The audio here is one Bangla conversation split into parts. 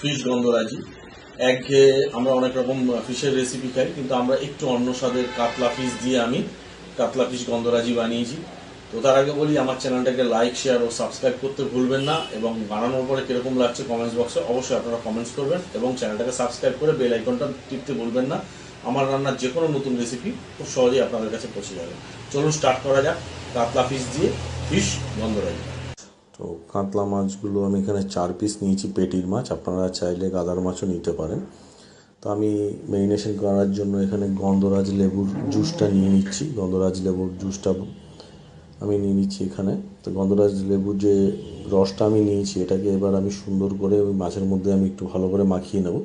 ফিশ গন্ধরাজি একঘেয়ে আমরা অনেক রকম ফিশের রেসিপি খাই, কিন্তু আমরা একটু অন্য স্বাদের কাতলা ফিশ দিয়ে আমি কাতলা ফিশ গন্ধরাজি বানিয়েছি। তো তার আগে বলি, আমার চ্যানেলটাকে লাইক শেয়ার ও সাবস্ক্রাইব করতে ভুলবেন না এবং বানানোর পরে কীরকম লাগছে কমেন্টস বক্সে অবশ্যই আপনারা কমেন্টস করবেন এবং চ্যানেলটাকে সাবস্ক্রাইব করে বেল আইকনটা টিপতে ভুলবেন না। আমার রান্নার যে কোনো নতুন রেসিপি খুব সহজেই আপনাদের কাছে পৌঁছে যাবে। চলুন স্টার্ট করা যাক। কাতলা ফিশ দিয়ে ফিশ গন্ধরাজি তো কাতলা মাছগুলো আমি এখানে চার পিস নিয়েছি, পেটির মাছ। আপনারা চাইলে গাদার মাছও নিতে পারেন। তো আমি মেরিনেশন করার জন্য এখানে গন্ধরাজ লেবুর জুসটা নিয়ে নিচ্ছি। গন্ধরাজ লেবুর জুসটা আমি নিয়ে নিচ্ছি এখানে। তো গন্ধরাজ লেবুর যে রসটা আমি নিয়েছি, এটাকে এবার আমি সুন্দর করে ওই মাছের মধ্যে আমি একটু ভালো করে মাখিয়ে নেব।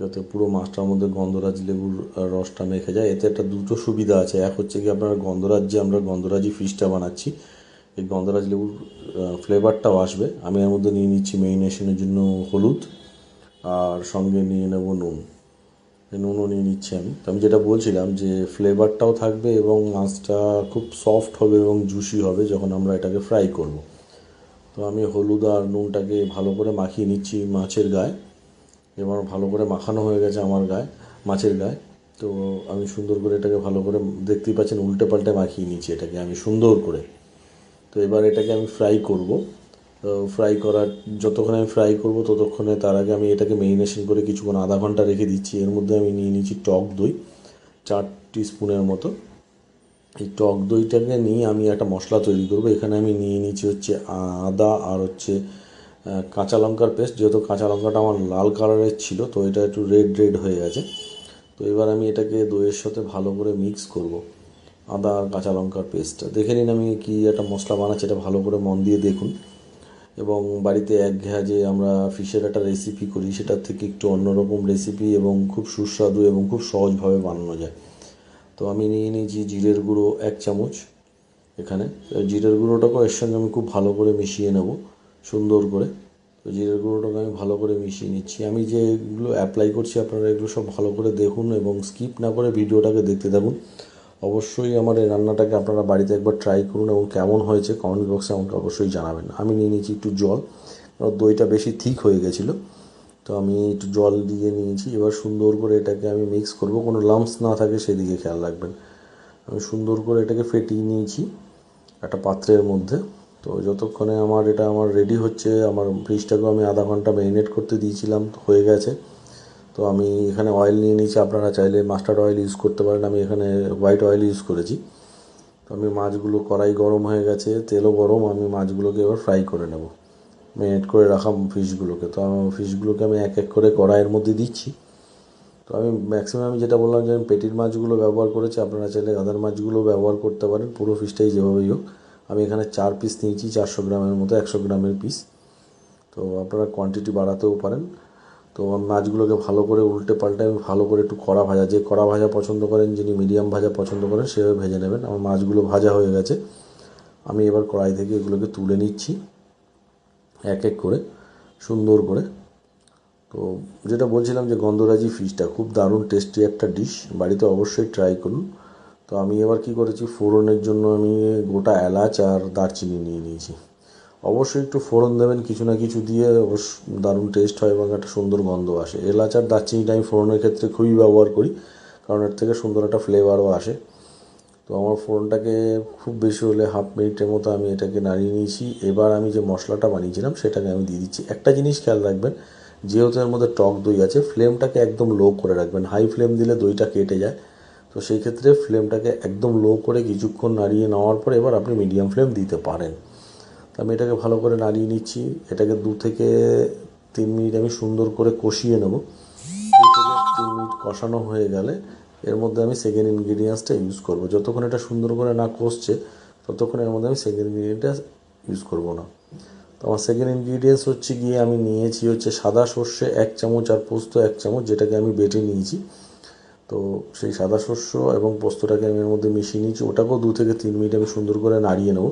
যাতে পুরো মাছটার মধ্যে গন্ধরাজ লেবুর রসটা মেখে যায়। এতে একটা দুটো সুবিধা আছে। এক হচ্ছে কি, আপনার গন্ধরাজ যে আমরা গন্ধরাজি ফিশটা বানাচ্ছি এই গন্ধরাজ লেবুর ফ্লেভারটাও আসবে। আমি এর মধ্যে নিয়ে নিচ্ছি মেরিনেশনের জন্য হলুদ, আর সঙ্গে নিয়ে নেব নুন। নুনও নিয়ে নিচ্ছি আমি। তো আমি যেটা বলছিলাম যে ফ্লেভারটাও থাকবে এবং মাছটা খুব সফট হবে এবং জুসি হবে যখন আমরা এটাকে ফ্রাই করব। তো আমি হলুদ আর নুনটাকে ভালো করে মাখিয়ে নিচ্ছি মাছের গায়ে। এবার ভালো করে মাখানো হয়ে গেছে আমার গায়ে, মাছের গায়ে। তো আমি সুন্দর করে এটাকে ভালো করে, দেখতেই পাচ্ছেন উল্টে পাল্টে মাখিয়ে নিচ্ছি এটাকে। আমি সুন্দর করে তো এবার এটাকে আমি ফ্রাই করব। ফ্রাই করার, যতক্ষণ আমি ফ্রাই করব, ততক্ষণে তার আগে আমি এটাকে মেরিনেশন করে কিছুক্ষণ আধা ঘণ্টা রেখে দিচ্ছি। এর মধ্যে আমি নিয়ে নিচ্ছি টক দই, চার স্পুনের মতো। এই টক দইটাকে নিয়ে আমি একটা মশলা তৈরি করব। এখানে আমি নিয়ে নিচ্ছি হচ্ছে আদা আর হচ্ছে কাঁচা লঙ্কার পেস্ট। যেহেতু কাঁচা লঙ্কাটা আমার লাল কালারের ছিল, তো এটা একটু রেড রেড হয়ে গেছে। তো এবার আমি এটাকে দইয়ের সাথে ভালো করে মিক্স করব। আদা আর কাঁচা লঙ্কার পেস্টটা দেখে নিন আমি কি একটা মশলা বানাচ্ছি, এটা ভালো করে মন দিয়ে দেখুন। এবং বাড়িতে এক ঘেয়া যে আমরা ফিশের একটা রেসিপি করি সেটার থেকে একটু অন্যরকম রেসিপি এবং খুব সুস্বাদু এবং খুব সহজভাবে বানানো যায়। তো আমি নিয়ে নিয়েছি জিরের গুঁড়ো এক চামচ এখানে। জিরের গুঁড়োটাকেও এর সঙ্গে আমি খুব ভালো করে মিশিয়ে নেব, সুন্দর করে। তো জিরের গুঁড়োটাকে আমি ভালো করে মিশিয়ে নিচ্ছি। আমি যেগুলো অ্যাপ্লাই করছি, আপনারা এগুলো সব ভালো করে দেখুন এবং স্কিপ না করে ভিডিওটাকে দেখতে থাকুন। অবশ্যই আমার এই রান্নাটাকে আপনারা বাড়িতে একবার ট্রাই করুন এবং কেমন হয়েছে কমেন্ট বক্সে আমাকে অবশ্যই জানাবেন। আমি নিয়ে নিয়েছি একটু জল দইটা বেশি ঠিক হয়ে গেছিল, তো আমি একটু জল দিয়ে নিয়েছি। এবার সুন্দর করে এটাকে আমি মিক্স করব, কোনো লাম্পস না থাকে সেদিকে খেয়াল রাখবেন। আমি সুন্দর করে এটাকে ফেটিয়ে নিয়েছি একটা পাত্রের মধ্যে। তো যতক্ষণে আমার এটা আমার রেডি হচ্ছে, আমার ফিশটাকেও আমি আধা ঘণ্টা ম্যারিনেট করতে দিয়েছিলাম হয়ে গেছে। তো আমি এখানে অয়েল নিয়ে নিয়েছি, আপনারা চাইলে মাস্টার্ড অয়েল ইউজ করতে পারেন, আমি এখানে হোয়াইট অয়েল ইউজ করেছি। তো আমি মাছগুলো কড়াই গরম হয়ে গেছে, তেলও গরম, আমি মাছগুলোকে এবার ফ্রাই করে নেব। ম্যারিনেট করে রাখা ফিশগুলোকে তো ফিশগুলোকে আমি এক এক করে কড়াইয়ের মধ্যে দিচ্ছি। তো আমি ম্যাক্সিমাম আমি যেটা বললাম যে আমি পেটির মাছগুলো ব্যবহার করেছি, আপনারা চাইলে গাদার মাছগুলো ব্যবহার করতে পারেন, পুরো ফিশটাই যেভাবেই হোক। আমি এখানে চার পিস নিয়েছি, চারশো গ্রামের মতো, একশো গ্রামের পিস তো আপনারা কোয়ান্টিটি বাড়াতেও পারেন। তো মাছগুলোকে ভালো করে উল্টে পাল্টে আমি ভালো করে একটু কড়া ভাজা, যে কড়া ভাজা পছন্দ করেন, যিনি মিডিয়াম ভাজা পছন্দ করেন, সেভাবে ভেজে নেবেন। আমার মাছগুলো ভাজা হয়ে গেছে। আমি এবার কড়াই থেকে এগুলোকে তুলে নিচ্ছি, এক এক করে, সুন্দর করে। তো যেটা বলছিলাম যে গন্ধরাজি ফিশটা খুব দারুণ টেস্টি একটা ডিশ বাড়িতে অবশ্যই ট্রাই করুন। তো আমি এবার কি করেছি, ফোড়নের জন্য আমি গোটা এলাচ আর দারচিনি নিয়ে নিয়েছি। অবশ্যই একটু ফোড়ন দেবেন, কিছু না কিছু দিয়ে অবশ্য দারুণ টেস্ট হয় এবং একটা সুন্দর গন্ধ আসে। এলাচ আর দারচিনিটা আমি ফোড়নের ক্ষেত্রে খুবই ব্যবহার করি, কারণ এর থেকে সুন্দর একটা ফ্লেভারও আসে। তো আমার ফোড়নটাকে খুব বেশি হলে হাফ মিনিটের মতো আমি এটাকে নাড়িয়ে নিয়েছি। এবার আমি যে মশলাটা বানিয়েছিলাম, সেটাকে আমি দিয়ে দিচ্ছি। একটা জিনিস খেয়াল রাখবেন, যেহেতু এর মধ্যে টক দই আছে ফ্লেমটাকে একদম লো করে রাখবেন। হাই ফ্লেম দিলে দইটা কেটে যায়। তো সেই ক্ষেত্রে ফ্লেমটাকে একদম লো করে কিছুক্ষণ নাড়িয়ে নেওয়ার পর এবার আপনি মিডিয়াম ফ্লেম দিতে পারেন। আমি এটাকে ভালো করে নাড়িয়ে নিচ্ছি। এটাকে দু থেকে তিন মিনিট আমি সুন্দর করে কষিয়ে নেব। দু থেকে তিন মিনিট কষানো হয়ে গেলে এর মধ্যে আমি সেকেন্ড ইনগ্রিডিয়েন্টসটা ইউজ করব। যতক্ষণ এটা সুন্দর করে না কষছে, ততক্ষণ এর মধ্যে আমি সেকেন্ড ইনগ্রিডিয়েন্টটা ইউজ করব না। তো আমার সেকেন্ড ইনগ্রিডিয়েন্টস হচ্ছে গিয়ে আমি নিয়েছি হচ্ছে সাদা সর্ষে এক চামচ আর পোস্ত এক চামচ, যেটাকে আমি বেটে নিয়েছি। তো সেই সাদা শস্য এবং পোস্তটাকে আমি এর মধ্যে মিশিয়ে নিয়েছি। ওটাকেও দু থেকে তিন মিনিট আমি সুন্দর করে নাড়িয়ে নেব।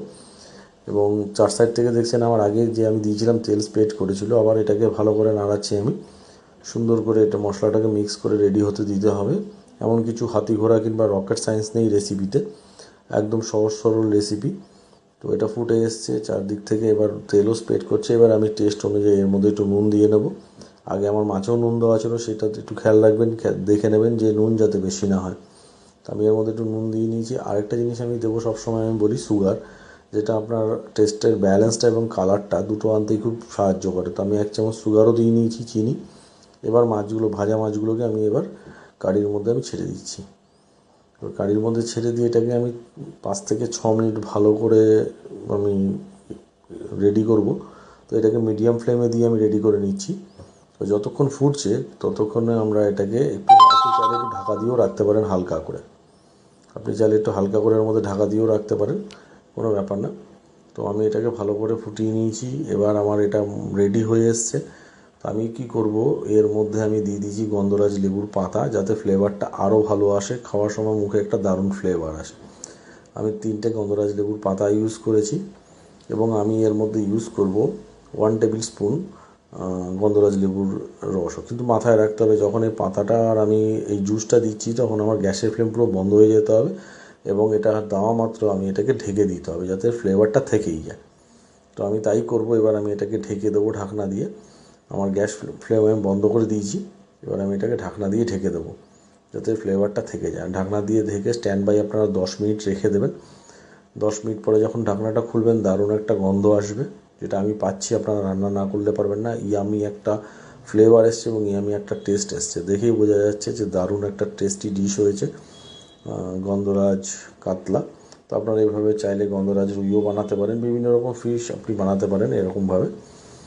এবং চার সাইড থেকে দেখছেন আমার আগে যে আমি দিয়েছিলাম তেল স্প্রেড করেছিল, আবার এটাকে ভালো করে নাড়াচ্ছি আমি। সুন্দর করে এটা মশলাটাকে মিক্স করে রেডি হতে দিতে হবে। এমন কিছু হাতি ঘোড়া কিংবা রকেট সায়েন্স নেই রেসিপিতে। একদম সহজ সরল রেসিপি। তো এটা ফুটে এসছে, চারদিক থেকে এবার তেলও স্প্রেড করছে। এবার আমি টেস্ট অনুযায়ী এর মধ্যে একটু নুন দিয়ে নেব। আগে আমার মাছেও নুন দেওয়া ছিল, সেটা একটু খেয়াল রাখবেন দেখে নেবেন যে নুন যাতে বেশি না হয়। তো আমি এর মধ্যে একটু নুন দিয়ে নিয়েছি। আরেকটা জিনিস আমি দেবো সবসময় আমি বলি, সুগার। যেটা আপনার টেস্টের ব্যালেন্সটা এবং কালারটা দুটো আনতেই খুব সাহায্য করে। তো আমি এক চামচ সুগারও দিয়ে নিয়েছি, চিনি। এবার মাছগুলো, ভাজা মাছগুলোকে আমি এবার কারির মধ্যে আমি ছেড়ে দিচ্ছি। এবার কারির মধ্যে ছেড়ে দিয়ে এটাকে আমি পাঁচ থেকে ছ মিনিট ভালো করে আমি রেডি করব। তো এটাকে মিডিয়াম ফ্লেমে দিয়ে আমি রেডি করে নিচ্ছি। তো যতক্ষণ ফুটছে, ততক্ষণে আমরা এটাকে একটু চাইলে একটু ঢাকা দিয়েও রাখতে পারেন হালকা করে। আপনি চাইলে একটু হালকা করে এর মধ্যে ঢাকা দিয়েও রাখতে পারেন। কোনো ব্যাপার না। তো আমি এটাকে ভালো করে ফুটিয়ে নিয়েছি। এবার আমার এটা রেডি হয়ে এসছে। তো আমি কি করব? এর মধ্যে আমি দিয়ে দিয়েছি গন্ধরাজ লেবুর পাতা যাতে ফ্লেভারটা আরও ভালো আসে। খাওয়ার সময় মুখে একটা দারুণ ফ্লেভার আসে। আমি তিনটে গন্ধরাজ লেবুর পাতা ইউজ করেছি এবং আমি এর মধ্যে ইউজ করব ওয়ান টেবিল স্পুন গন্ধরাজ লেবুর রসও। কিন্তু মাথায় রাখতে হবে, যখন এই পাতাটা আর আমি এই জুসটা দিচ্ছি, তখন আমার গ্যাসের ফ্লেম পুরো বন্ধ হয়ে যেতে হবে। এবং এটা দেওয়া মাত্র আমি এটাকে ঢেকে দিতে হবে যাতে ফ্লেভারটা থেকেই যায়। তো আমি তাই করব, এবার আমি এটাকে ঢেকে দেবো ঢাকনা দিয়ে। আমার গ্যাস ফ্লেম আমি বন্ধ করে দিয়েছি, এবার আমি এটাকে ঢাকনা দিয়ে ঢেকে দেবো যাতে ফ্লেভারটা থেকে যায়। ঢাকনা দিয়ে ঢেকে স্ট্যান্ড বাই আপনারা দশ মিনিট রেখে দেবেন। দশ মিনিট পরে যখন ঢাকনাটা খুলবেন, দারুণ একটা গন্ধ আসবে, যেটা আমি পাচ্ছি। আপনারা রান্না না করলে পারবেন না। ইয়ামি একটা ফ্লেভার এসছে এবং ইয়ামি একটা টেস্ট এসছে। দেখেই বোঝা যাচ্ছে যে দারুণ একটা টেস্টি ডিশ হয়েছে। গন্ধরাজ কাতলা। তো আপনারা এইভাবে চাইলে গন্ধরাজ রুইও বানাতে পারেন। বিভিন্ন রকম ফিশ আপনি বানাতে পারেন এরকমভাবে।